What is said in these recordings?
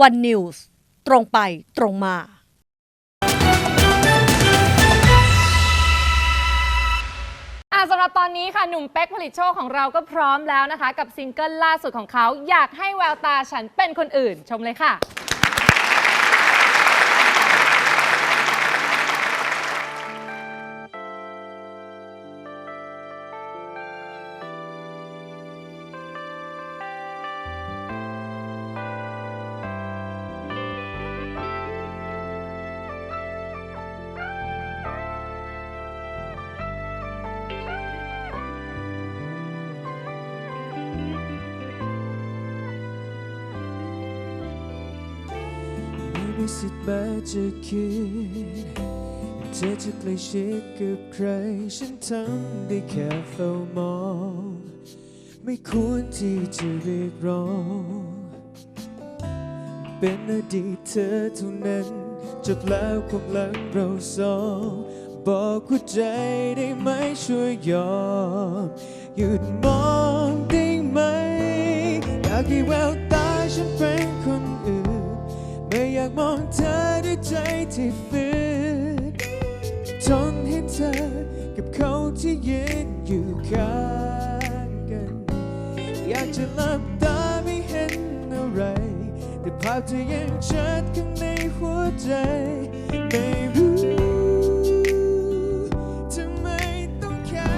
วันนิวส์ตรงไปตรงมาสำหรับตอนนี้ค่ะหนุ่มเป๊กผลิตโชคของเราก็พร้อมแล้วนะคะ กับซิงเกิลล่าสุดของเขา อยากให้แววตาฉันเป็นคนอื่นชมเลยค่ะ ม่มีสิทธิ์แม้จะคิดเธอจะใกล้ชิดกับใคร ฉันทำได้แค่เฝ้ามอง ไม่ควรที่จะเรียกร้อง เป็นอดีตเธอเท่านั้น จบแล้วความหลังเราสองบอกหัวใจได้ไหมช่วยยอม หยุดมองได้ไหม อยากให้แววตาฉันเป็น ที่ฝืนทนให้เธอกับเขาที่ยืนอยู่ข้างกัน อยากจะหลับตาไม่เห็นอะไร แต่ภาพเธอยังชัดข้างในหัวใจไม่รู้ทำไมต้องแค่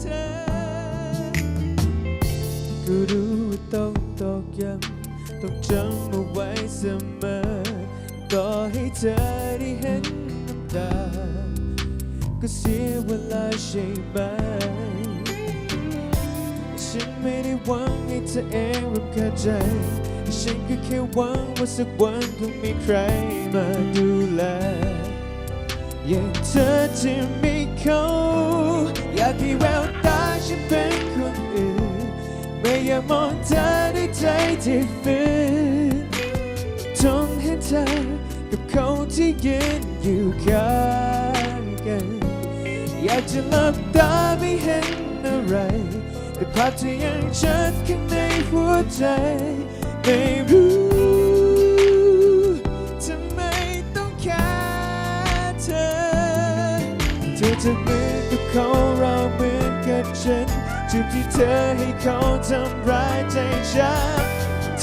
เธอก็รู้ว่าต้องตอกย้ำต้องจำเอาไว้เสมอ เธอได้เห็นน้ำตา ก็เสียเวลาใช่ไหม ฉันไม่ได้หวังให้เธอเองรำคาใจ ฉันก็แค่หวังว่าสักวันคงมีใครมาดูแล อย่างเธอที่มีเขาอยากให้แววตาฉันเป็นคนอื่น ไม่อยากมองเธอด้วยใจที่ฝืนทนเห็นเธอ เขาที่ยืนอยู่ข้างกัน อยากจะหลับตาไม่เห็นอะไร แต่ภาพเธอยังชัดข้างในหัวใจ ไม่รู้ทำไมต้องแค่เธอ เธอจะเหมือนกับเขาเราเหมือนกับฉันจุดที่เธอให้เขาทำร้ายใจฉัน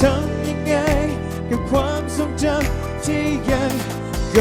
ทำยังไงกับความทรงจำ ที่ยังก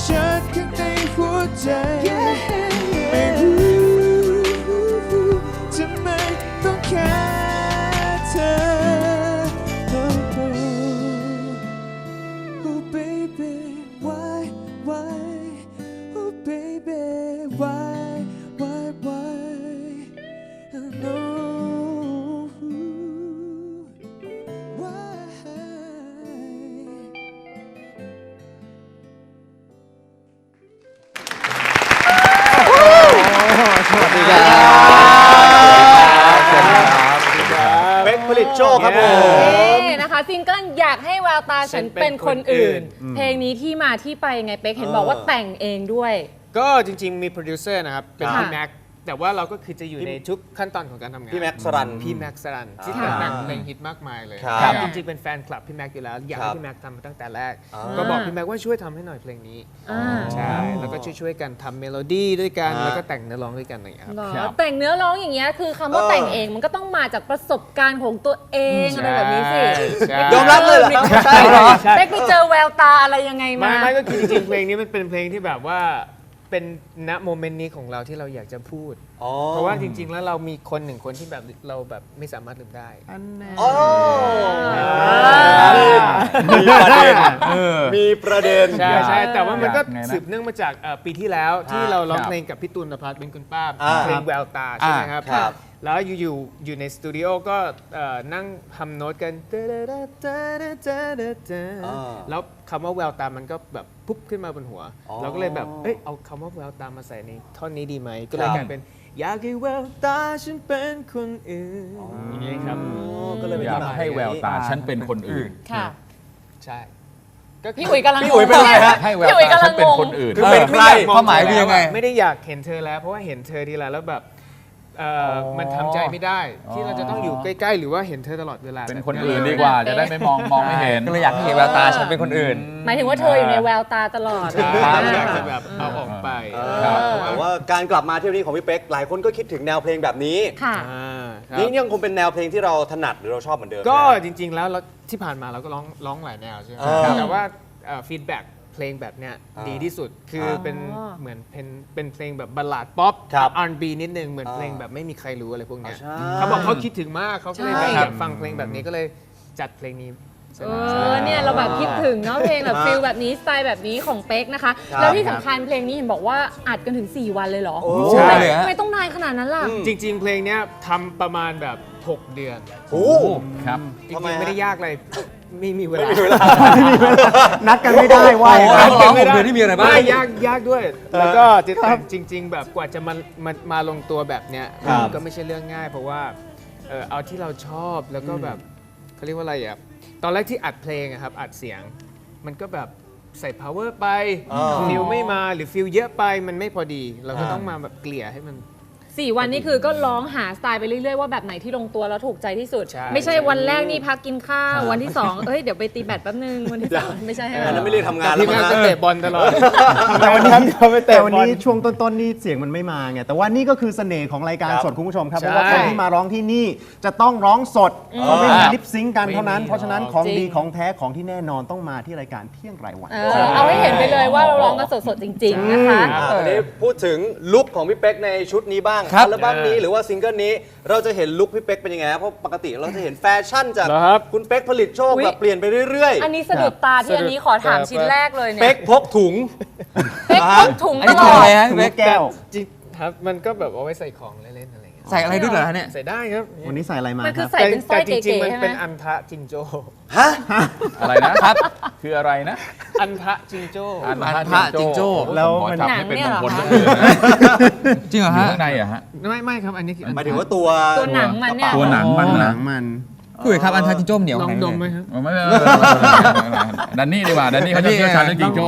อยังชัดข้างในหัวใจ กผลิตโชคครับผม นี่นะคะซิงเกิลอยากให้แววตาฉันเป็นคนอื่น เพลงนี้ที่มาที่ไปไงเป๊กเห็นบอกว่าแต่งเองด้วย ก็จริงๆมีโปรดิวเซอร์นะครับ เป็นค่ะพี่แม็ก แต่ว่าเราก็คือจะอยู่ในทุกขั้นตอนของการทำงานพี่แม็กซ์สรัน พี่แม็กซ์สรันที่อ่าแต่งเพลงฮิตมากมายเลยครับ จริงๆเป็นแฟนคลับพี่แม็กอยู่แล้ว อยากครัให้บพี่แม็กทำมาตั้งแต่แรก อ่าก็บอกพี่แม็กว่าช่วยทำให้หน่อยเพลงนี้อ่า ใช่แล้วก็ช่วยๆกันทำเมโลดี้ด้วยกันอ่าแล้วก็แต่งเนื้อร้องด้วยกันอะไรอย่างเงี้ยครับ เหรอครับแต่งเนื้อร้องอย่างเงี้ยคือคำว่าเออ แต่งเองมันก็ต้องมาจากประสบการณ์ของตัวเองอะไรแบบนี้สิใช่ ยอมรับเลยเหรอครับใช่เหรอ เป๊กไปเจอแววตาอะไรยังไงไม่มาไม่ก็คือจริงๆเพลงนี้มันเป็นเพลงที่แบบว่า เป็นณโมเมนต์นี้ของเราที่เราอยากจะพูด อ๋อเพราะว่าจริง ๆ แล้วเรามีคนหนึ่งคนที่แบบเราแบบไม่สามารถลืมได้อ๋อมีประเด็นมีประเด็น ใช่ใช่แต่ว่ามันก็อยากไงนะสืบเนื่องมาจากเอ่อปีที่แล้วที่เราร้องครับเพลงกับพี่ตูนนภัสเป็นคุณป้าอ่าเพลงแววตาใช่ไหมครับ ครับ แล้วอยู่ๆอยู่ในสตูดิโอก็เอ่อนั่งทำโน้ตกันอ่าแล้วคำว่าแววตามันก็แบบปุ๊บขึ้นมาบนหัว อ๋อเราก็เลยแบบ เอ้ยเอาคำว่าแววตามาใส่ในท่อนนี้ดีไหม ก็เลยครับกลายเป็น อยากให้แววตาฉันเป็นคนอื่นอย่างนี้ครับ ก็เลยเป็นอยากที่มาให้แววตาฉันเป็นคนอื่น ค่ะ ใช่ ก็คืพี่อุ๋ยกำลังพี่อุ๋ยเป็นไงฮะ ให้แววพี่อุ๋ยำลัตากฉังนเป็นงงคนอื่น คือเป็นใคร ความหมายคือยังไง ไม่ได้อยากเห็นเธอแล้ว เพราะว่าเห็นเธอทีไรแล้วแบบ เอ่ออมันทำใจไม่ได้ ที่เราจะต้องอยู่ใกล้ๆ หรือว่าเห็นเธอตลอดเวลาเป็นคนอื่นดีกว่า จะได้ไม่มองมองไม่เห็น ก็เลยอยากให้เห็นแววตาฉันเป็นคนอื่น หมายถึงว่าเธออยู่ในแววตาตลอดใช่อ่าอยากจะแบบเอาออกไปครับ แต่ว่าการกลับมาเที่ยวนี้ของพี่เป๊กหลายคนก็คิดถึงแนวเพลงแบบนี้ ค่ะ อ่าครับ นี่ยังคงเป็นแนวเพลงที่เราถนัดหรือเราชอบเหมือนเดิม ก็นะจริงๆ แล้วเราที่ผ่านมาเราก็ร้องร้องหลายแนวใช่ไหมอ่าแต่ว่าฟีดแบ็ก เพลงแบบเนี้ยอ่าดีที่สุดคือครับเป็นเหมือนเป็นเป็นเพลงแบบบัลลาดป๊อปครับ R&B นิดนึงเหมือนอ่า เพลงแบบไม่มีใครรู้อะไรพวกเนี้ยใช่ เขาบอกเขาคิดถึงมากเขาก็เลยใช่แบบอยากฟังเพลงแบบนี้ก็เลยจัดเพลงนี้เออเนี่ยเราแบบคิดถึงเนาะเพลงแบบอ่าฟิลแบบนี้สไตล์แบบนี้ของเป๊กนะคะ ครับแล้วที่สำคัญเพลงนี้เห็นบอกว่าอัดกันถึง 4 วันเลยเหรอโอ้ใช่ทำไมเลยฮะ ทำไมต้องนานขนาดนั้นล่ะ จริง ๆ เพลงเนี้ยทำประมาณแบบ 6 เดือน โอ้ ครับจทำไมริงฮะๆไม่ได้ยากเลย ไม่มีเวลา นัดกันไม่ได้ว่าอย่างโอ้นั้นร้องหกเดือนที่มีอะไรบ้าง ไม่ยากยากด้วย แล้วก็จะแต่งจริง ๆ แบบกว่าจะมามามาลงตัวแบบเนี้ยครับ มันก็ไม่ใช่เรื่องง่าย เพราะว่าเออเอาที่เราชอบแล้วก็แบบเขาเรียกว่าอะไรอะตอนแรกที่อัดเพลงอะครับอัดเสียง มันก็แบบใส่ power ไปอ่าฟิลไม่มาหรือฟิลเยอะไปมันไม่พอดี เราก็อ่าต้องมาแบบเกลี่ยให้มัน 4 วันนี่คือก็ร้องหาสไตล์ไปเรื่อยๆว่าแบบไหนที่ลงตัวแล้วถูกใจที่สุด ใช่ไม่ใช่วันแรกนี่พักกินข้าววันที่2เอ้ยเดี๋ยวไปตีแบดแป๊บนึงวันที่สามไม่ใช่ให้อันนั้นไม่เรียกทำงานทีแล้วมมั้งานงก็นะ เตะบอลตลอดแต่วันนี้เขาไปแต่เตะวันบอล นี้ช่วงต้นๆนี่เสียงมันไม่มาไงแต่ว่านี่ก็คือเสน่ห์ของรายการครับสดคุณผู้ชมครับใช่เพราะว่าคนที่มาร้องที่นี่จะต้องร้องสดเขาไม่มีอ่าลิปซิงค์กันเท่านั้น ไม่มี เพราะฉะนั้นของจริงดีของแท้ของที่แน่นอนต้องมาที่รายการเที่ยงรายวัน เออเอาให้เห็นไปเลยว่าเราร้องกันสดๆจริง ๆ นะคะ อ่าตอนนี้พูดถึงลุคของพี่เป๊กในชุดนี้บ้างครับอัลบั้มนี้หรือว่าซิงเกิลนี้เราจะเห็นลุคพี่เป๊กเป็นยังไงครับเพราะปกติเราจะเห็นแฟชั่นจากเหรอครับ คุณเป๊กผลิตโชคอุ๊ย แบบเปลี่ยนไปเรื่อยอันนี้สะดุดตาที่อันนี้ขอถามชิ้นแรกเลยๆ เนี่ยเป๊กพกถุง เป๊กพกถุงอันตนี้ลถุงออะไรดฮะพี่เป๊กแก้ว จริงครับมันก็แบบเอาไว้ใส่ของเล่นๆอะไรเงี้ยใส่อะไรด้วยเหรอฮะเนี่ย ใส่ได้ครับวันนี้ใส่อะไรมามันคคือรับ ใส่เป็นสร้แต่อยจริเก๋งๆมันๆใช่ไหมเป็นอันทะจิงโจ้ฮะ อะไรนะครับ คืออะไรนะ อันทะจิงโจ้อันอันพระจิงโจ้ แล้วมันจับให้เป็นมงคลหนัทุงกเนี่ยเดือนเหรอนะจริงเหรออยู่ฮะข้างในอะฮะ ไม่ไม่ครับอันนี้คืออันหมายถึงว่าตัวตัวหนังมันเนี่ย ตัวหนังมันหนะนังมัน คุยครับอันทาจิงโจ้เหนียวลองขนาดมไหมนครับไม่ไม่ไม่ไม่ไม่ไม่ดันนี่ดีกว่าดันนี่เขาจะเชี่ยวชาญเรื่องจิงโจ้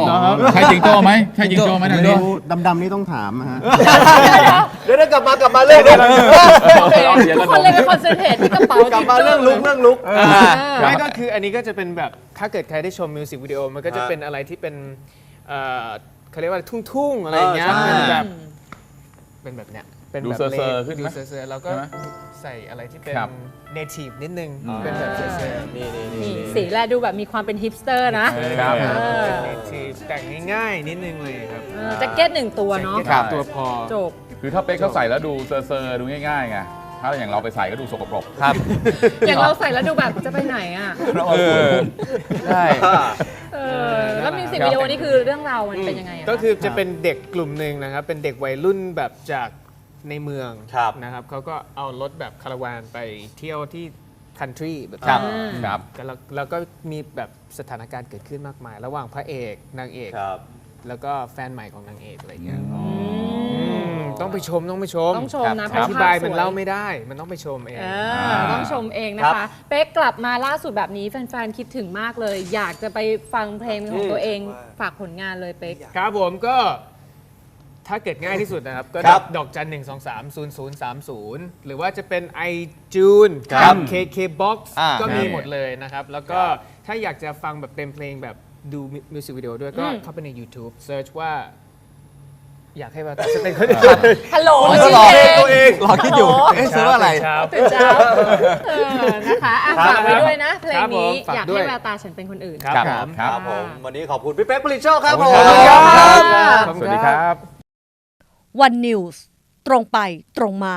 ใช่จิงโจ้ไหมใช่จิงโจ้ไหมดันนี่ดูดำๆนี่ต้องถามนะฮะ เดี๋ยวๆกลับมากลับมาเรื่องนี้โอเคทุกคนเลยไปคอนเซนเทรตที่กระเป๋ากลับมาเรื่องลุกเรื่องลุก ไม่ก็คืออันนี้ก็จะเป็นแบบ ถ้าเกิดใครได้ชมมิวสิกวิดีโอมันก็จะฮะเป็นอะไรที่เป็นเอ่อเขาเรียกว่าทุ่งๆอะไรอย่างเงี้ยเออใช่ เป็นแบบเป็นแบบเนี้ยเป็นดูแบบเซอร์ๆขึ้นไหมดูเซอร์ๆแล้วก็ใช่ไหมใส่อะไรที่เป็น ครับเนทีฟนิดนึงเป็นแบบเซอร์ๆนี่นี่นี่นี่สีแลดูแบบมีความเป็นฮิปสเตอร์นะ ครับ เออ เป็นเนทีฟแต่งง่ายๆ นิดนึงเลยครับเออแจ็คเก็ตหนึ่งตัวเนาะแค่ตัวพอ จบ คือถ้าเป๊กเขาใส่แล้วดูเซอร์ๆดูง่ายๆไง ถ้าอย่างเราไปใส่ก็ดูสกปรกครับอย่างเราใส่แล้วดูแบบจะไปไหนอะเออใช่ เออแล้วมิวสิกวิดีโอนี่คือเรื่องราวมันเป็นยังไงอะะ ก็คือจะเป็นเด็กกลุ่มหนึ่งนะครับ เป็นเด็กวัยรุ่นแบบจากในเมืองครับ นะครับเขาก็เอารถแบบคาราวานไปเที่ยวที่คันทรีแบบครับอืม ครับแล้วแล้วก็มีแบบสถานการณ์เกิดขึ้นมากมาย ระหว่างพระเอกนางเอก ครับ แล้วก็แฟนใหม่ของนางเอกอะไรเงี้ย อืมอืม ต้องไปชมต้องไปชมต้องชมนะอเป็นธิภาพบายสมันวยเล่าไม่ได้ มันต้องไปชมเอง เออต้องชมเองนะครัคะบ เป๊กกลับมาล่าสุดแบบนี้แฟนๆ คิดถึงมากเลย อยากจะไปฟังเพลงของตัวเองฝากผลงานเลยเป๊ก ครับผมก็ถ้าเกิดง่ายที่สุดนะครับ ก็คดรัอบกดอกจันหนึ่งสองสามศูนย์ศูนย์สามศูนย์หรือว่าจะเป็น iTunes ครับ KK Box อ่า ก็มีครับหมดเลยนะครับ แล้วก็ครับถ้าอยากจะฟังแบบเต็มเพลงแบบดูมิวสิกวิดีโอด้วยก็อืม เข้าไปใน YouTube Search ว่า อยากให้ว่าแต่จะเป็นคนฮัลโหลผมก็ชื่อรอเพลงตัวเองรอคิดอยู่ เอ๊ะซื้อว่าอะไรเช้าตื่นเช้าเออนะคะอะครับฝากไว้ด้วยนะเพลงครับผมนี้ฝากอยากด้วให้ย แววตาฉันเป็นคนอื่น ครับครับผมครับครับผม วันนี้ขอบคุณพี่เป๊กผลิตโชคครับผมขอบคุณครับสวัสดีครับ วันนิวส์ตรงไปตรงมา